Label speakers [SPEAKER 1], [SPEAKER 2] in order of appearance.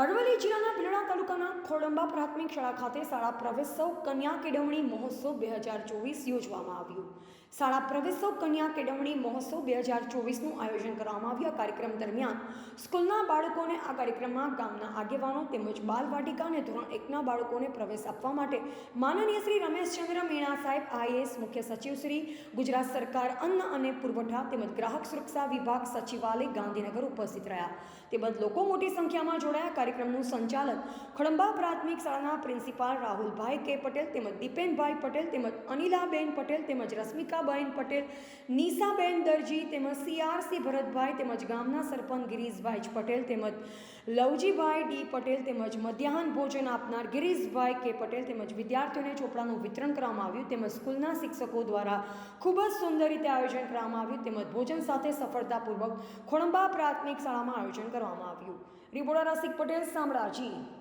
[SPEAKER 1] અરવલ્લી જિલ્લાના ભીલડા તાલુકાના ખોડંબા પ્રાથમિક શાળા ખાતે શાળા પ્રવેશોત્સવ કન્યા કેળવણી મહોત્સવ બે હજાર ચોવીસ યોજવામાં આવ્યું. શાળા પ્રવેશોત્સવ કન્યા કેળવણી મહોત્સવ બે હજાર ચોવીસનું આયોજન કરવામાં આવ્યું. આ કાર્યક્રમ દરમિયાન સ્કૂલના બાળકોને આ કાર્યક્રમમાં ગામના આગેવાનો તેમજ બાલવાટિકા અને ધોરણ એકના બાળકોને પ્રવેશ આપવા માટે માનનીય શ્રી રમેશચંદ્ર મીણા સાહેબ, આઈએએસ મુખ્ય સચિવ શ્રી, ગુજરાત સરકાર અન્ન અને પુરવઠા તેમજ ગ્રાહક સુરક્ષા વિભાગ સચિવાલય ગાંધીનગર ઉપસ્થિત રહ્યા. તેમજ લોકો મોટી સંખ્યામાં જોડાયા. કાર્યક્રમનું સંચાલન ખડંબા પ્રાથમિક શાળાના પ્રિન્સિપાલ રાહુલભાઈ કે પટેલ તેમજ દીપેનભાઈ પટેલ તેમજ અનિલાબેન પટેલ તેમજ રશ્મિકાબેન પટેલ નિશાબેન દરજી તેમજ સીઆરસી ભરતભાઈ તેમજ ગામના સરપંચ ગિરીશભાઈ પટેલ તેમજ લવજીભાઈ ડી પટેલ તેમજ મધ્યાહન ભોજન આપનાર ગિરીશભાઈ કે પટેલ તેમજ વિદ્યાર્થીઓને ચોપડાનું વિતરણ કરવામાં આવ્યું તેમજ સ્કૂલના શિક્ષકો દ્વારા ખૂબ જ સુંદર રીતે આયોજન કરવામાં આવ્યું તેમજ ભોજન સાથે સફળતાપૂર્વક ખોડંબા પ્રાથમિક શાળામાં આયોજન કરવામાં આવ્યું. Reporter Rasik Patel pensão, Brotinho.